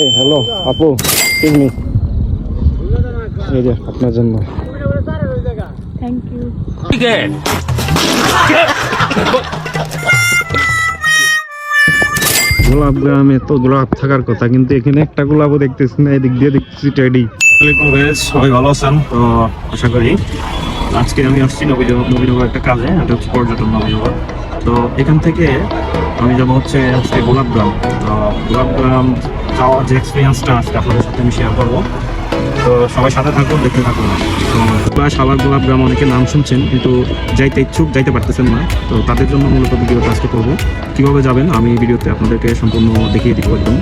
এই হ্যালো আপু excuse me এই যে আপনার জন্য। থ্যাংক ইউ গোলাপ গ্রামে তো গোলাপ থাকার কথা কিন্তু এখানে একটা গোলাপও দেখতেছি না এদিক দিয়ে দেখতেছি টেডি। সবাই ভালো আছেন? তো আশা করি আজকে আমি আসছি নবীনগর নবীনগর একটা কাজে এটা হচ্ছে পর্যটন নবীনগর। তো এখান থেকে আমি যাব হচ্ছে আজকে গোলাপগ্রাম। গোলাপগ্রাম যাওয়ার যে এক্সপিরিয়েন্সটা আজকে আপনাদের সাথে আমি শেয়ার করব। তো সবাই সাথে থাকুন, দেখতে থাকুন। তো বা সাবার গোলাপগ্রাম অনেকে নাম শুনছেন, কিন্তু যাইতে ইচ্ছুক, যাইতে পারতেছেন না। তো তাদের জন্য মূলত ভিডিওটা আজকে করব। কীভাবে যাবেন, আমি ভিডিওতে আপনাদেরকে সম্পূর্ণ দেখিয়ে দিব একদম।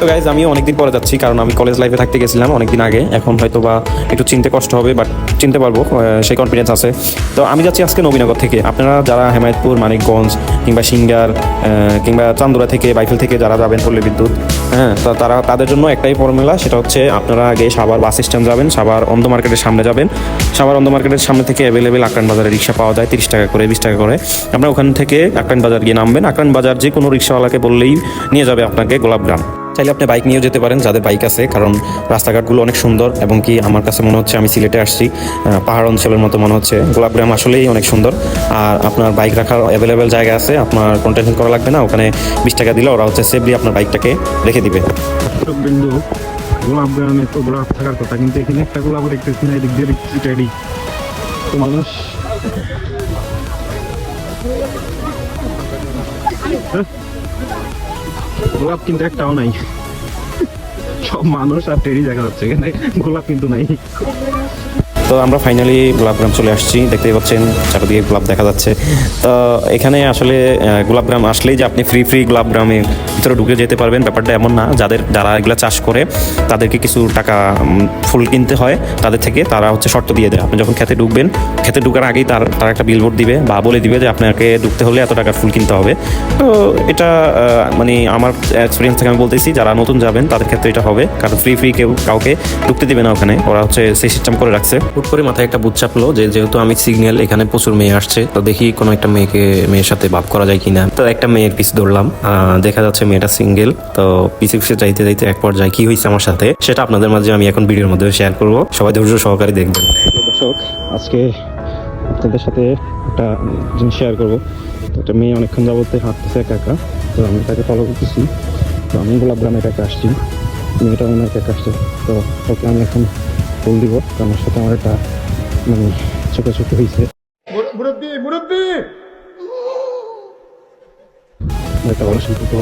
তো গাইজ আমি অনেকদিন পরে যাচ্ছি, কারণ আমি কলেজ লাইফে থাকতে গেছিলাম অনেকদিন আগে। এখন হয়তো বা একটু চিনতে কষ্ট হবে বাট চিনতে পারব সেই কনফিডেন্স আছে। তো আমি যাচ্ছি আজকে নবীনগর থেকে। আপনারা যারা হেমায়তপুর, মানিকগঞ্জ কিংবা সিঙ্গার কিংবা চান্দুরা থেকে, বাইফেল থেকে যারা যাবেন পল্লী বিদ্যুৎ হ্যাঁ তো তারা তাদের জন্য একটাই ফর্মুলা সেটা হচ্ছে আপনারা আগে সাবার বাস স্ট্যান্ড যাবেন সাবার অন্ধ মার্কেটের সামনে যাবেন। সাবার অন্ধ মার্কেটের সামনে থেকে অ্যাভেলেবেল আক্রান বাজারে রিক্সা পাওয়া যায়, তিরিশ টাকা করে, বিশ টাকা করে। আপনারা ওখান থেকে আক্রান বাজার গিয়ে নামবেন। আক্রান বাজার যে কোনো রিক্সাওয়ালাকে বললেই নিয়ে যাবে আপনাকে গোলাপগ্রাম চাইলে আপনি বাইক নিয়েও যেতে পারেন, যাদের বাইক আছে, কারণ রাস্তাঘাটগুলো অনেক সুন্দর এবং কি আমার কাছে মনে হচ্ছে আমি সিলেটে আসছি পাহাড় অঞ্চলের মতো মনে হচ্ছে। গোলাপগ্রাম আসলেই অনেক সুন্দর। আর আপনার বাইক রাখার অ্যাভেলেবেল জায়গা আছে, আপনার কোনো টেনশন করা লাগবে না, ওখানে বিশ টাকা দিলে ওরা হচ্ছে সেফলি আপনার বাইকটাকে রেখে দিবে। গোলাপ গ্রামে তো গোলাপ থাকার কথা, কিন্তু এখানে একটা গোলাপও দেখতেছি না, এদিক দিয়ে দেখতেছি তো মানুষ হ্যাঁ? গোলাপ কিন্তু একটাও নাই। সব মানুষ আর টেরি দেখা যাচ্ছে এখানে গোলাপ কিন্তু নাই। তো আমরা ফাইনালি গোলাপগ্রাম চলে আসছি। দেখতেই পাচ্ছেন, চারিদিকে গোলাপ দেখা যাচ্ছে। তো এখানে আসলে গোলাপগ্রাম আসলেই যে আপনি ফ্রি ফ্রি গোলাপগ্রামের ভিতরে ঢুকে যেতে পারবেন। ব্যাপারটা এমন না, যাদের, যারা এগুলো চাষ করে, তাদেরকে কিছু টাকা ফুল কিনতে হয় তাদের থেকে। তারা হচ্ছে শর্ত দিয়ে দেয়। আপনি যখন খেতে ঢুকবেন খেতে ঢুকার আগেই তার, তারা একটা বিলবোর্ড দিবে বা বলে দিবে যে আপনাকে ঢুকতে হলে এত টাকার ফুল কিনতে হবে। তো এটা মানে আমার এক্সপিরিয়েন্স থেকে আমি বলতেছি, যারা নতুন যাবেন, তাদের ক্ষেত্রে এটা হবে। কারণ ফ্রি ফ্রি কেউ কাউকে ঢুকতে দেবে না ওখানে। ওরা হচ্ছে সেই সিস্টেম করে রাখছে। হুট করে মাথায় একটা বুথ চাপলো যে যেহেতু আমি সিগন্যাল এখানে প্রচুর মেয়ে আসছে, তো দেখি কোনো একটা মেয়েকে, মেয়ের সাথে ভাব করা যায় কিনা। তো একটা মেয়ের পিস ধরলাম দেখা যাচ্ছে মেয়েটা সিঙ্গেল তো পিছে পিছে যাইতে যাইতে এক পর্যায়ে কি হয়েছে আমার সাথে, সেটা আপনাদের মাঝে আমি এখন ভিডিওর মধ্যে শেয়ার করব। সবাই ধৈর্য সহকারে দেখবেন। দর্শক, আজকে আপনাদের সাথে একটা জিনিস শেয়ার করব। তো একটা মেয়ে অনেকক্ষণ যাবতে হাঁটতেছে একা একা, তো আমি তাকে ফলো করতেছি। তো আমি গোলাপ গ্রামে একা একা আসছি। মেয়েটা একা একা আসছে। তো ওকে আমি এখন ফুল দিব কারণ সাথে আমার একটা মানে ছোট ছোট হয়েছে একটা ভালো সম্পর্ক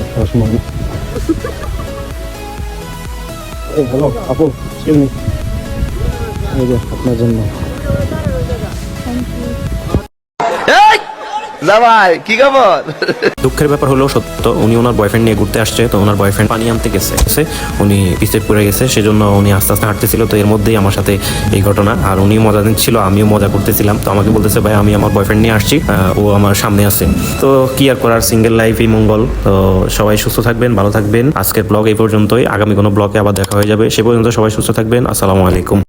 হ্যালো আপু আপনার জন্য। জামাই, কি খবর? দুঃখের ব্যাপার হলেও সত্য, উনি ওনার বয়ফ্রেন্ড নিয়ে ঘুরতে আসছে, তো ওনার বয়ফ্রেন্ড পানি আনতে গেছে। উনি পিছে পড়ে গেছে, সেজন্য উনি আস্তে আস্তে হাঁটতেছিল, তো এর মধ্যেই আমার সাথে এই ঘটনা। আর উনি মজা নিচ্ছিল, আমিও মজা করতেছিলাম। তো আমাকে বলতেছে, ভাই, আমি আমার বয়ফ্রেন্ড নিয়ে আসছি ও আমার সামনে আছে। তো কি আর করার সিঙ্গেল লাইফই মঙ্গল। তো সবাই সুস্থ থাকবেন, ভালো থাকবেন। আজকের ব্লগ এই পর্যন্তই। আগামী কোনো ব্লগে আবার দেখা হয়ে যাবে। সে পর্যন্ত সবাই সুস্থ থাকবেন। আসসালামু আলাইকুম।